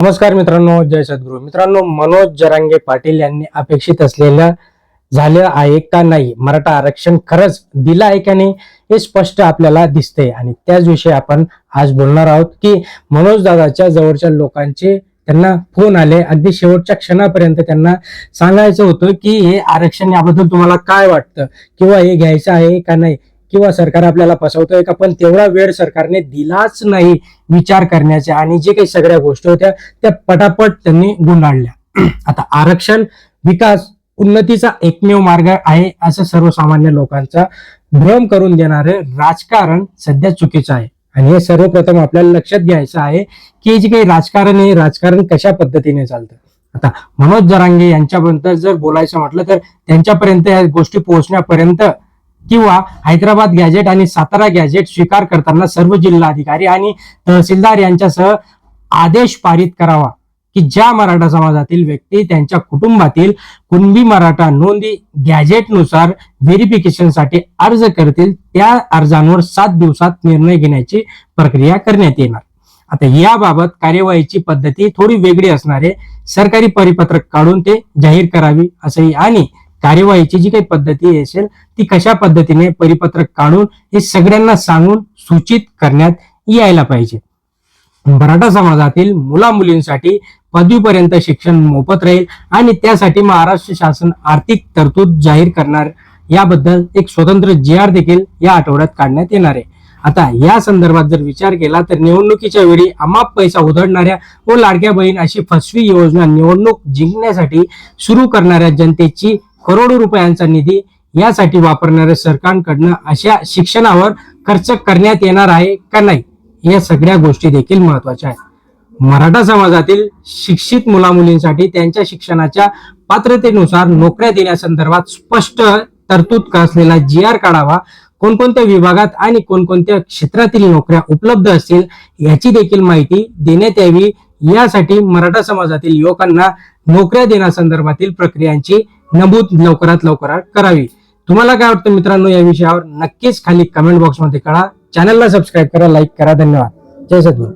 नमस्कार मित्रांनो जय सद्गुरू. मित्रांनो मनोज जरांगे पाटील यांनी अपेक्षित असलेलं झालं आहे का नाही? मराठा आरक्षण खरंच दिलं आहे का नाही हे स्पष्ट आपल्याला दिसते आणि त्याच विषयी आपण आज बोलणार आहोत की मनोज दादाच्या जवळच्या लोकांचे त्यांना फोन आले. अगदी शेवटच्या क्षणापर्यंत त्यांना सांगायचं होतं की हे आरक्षण याबद्दल तुम्हाला काय वाटतं? किंवा हे घ्यायचं आहे का नाही? किंवा सरकार आपल्याला फसवतोय का? पण तेवढा वेळ सरकारने दिलाच नाही विचार करण्याच्या आणि जे काही सगळ्या गोष्टी होत्या त्या पटापट त्यांनी गुंडाळल्या. आता आरक्षण विकास उन्नतीचा एकमेव मार्ग आहे असं सर्वसामान्य लोकांचा भ्रम करून देणारे राजकारण सध्या चुकीचं आहे. आणि हे सर्वप्रथम आपल्याला लक्षात घ्यायचं आहे की जे काही राजकारण आहे राजकारण कशा पद्धतीने चालतं? आता मनोज जरांगे यांच्याबद्दल जर बोलायचं म्हटलं तर त्यांच्यापर्यंत या गोष्टी पोहोचण्यापर्यंत किंवा हैदराबाद गॅजेट आणि सातारा गॅजेट स्वीकार करताना सर्व जिल्हाधिकारी आणि तहसीलदार यांच्यासह आदेश पारित करावा की ज्या मराठा समाजातील व्यक्ती त्यांच्या कुटुंबातील कुणबी मराठा नोंदी गॅजेटनुसार व्हेरिफिकेशनसाठी अर्ज करतील त्या अर्जांवर सात दिवसात निर्णय घेण्याची प्रक्रिया करण्यात येणार. आता याबाबत कार्यवाहीची पद्धती थोडी वेगळी असणारे सरकारी परिपत्रक काढून ते जाहीर करावी असंही आणि कार्यवाहीची जी काही पद्धती असेल ती कशा पद्धतीने परिपत्रक काढून हे सगळ्यांना सांगून सूचित करण्यात यायला पाहिजे. मराठा समाजातील मुला मुलींसाठी पदवीपर्यंत शिक्षण मोफत राहील आणि त्यासाठी महाराष्ट्र शासन आर्थिक तरतूद जाहीर करणार. याबद्दल एक स्वतंत्र जी आर देखील या आठवड्यात काढण्यात येणार आहे. आता या संदर्भात जर विचार केला तर निवडणुकीच्या वेळी अमाप पैसा उधळणाऱ्या व लाडक्या बहीण अशी फसवी योजना निवडणूक जिंकण्यासाठी सुरू करणाऱ्या जनतेची करोडो रुपयांचा निधी यासाठी वापरणाऱ्या सरकारकडनं अशा शिक्षणावर खर्च करण्यात येणार आहे का नाही या सगळ्या गोष्टी देखील महत्त्वाच्या आहेत. मराठा समाजातील शिक्षित मुलामुलींसाठी त्यांच्या शिक्षणाच्या पात्रतेनुसार नोकऱ्या देण्यासंदर्भात स्पष्ट तरतूद असलेला जी आर काढावा कोणकोणत्या विभागात आणि कोणकोणत्या क्षेत्रातील नोकऱ्या उपलब्ध असतील याची देखील माहिती देण्यात यावी. यासाठी मराठा समाजातील युवकांना नोकऱ्या देण्यासंदर्भातील प्रक्रियांची नमूद लवकरात लवकरात करावी. तुम्हाला काय वाटतं मित्रांनो या विषयावर? नक्कीच खाली कमेंट बॉक्समध्ये कळा. चॅनलला सबस्क्राईब करा लाईक करा. धन्यवाद. जय सद्गुरू.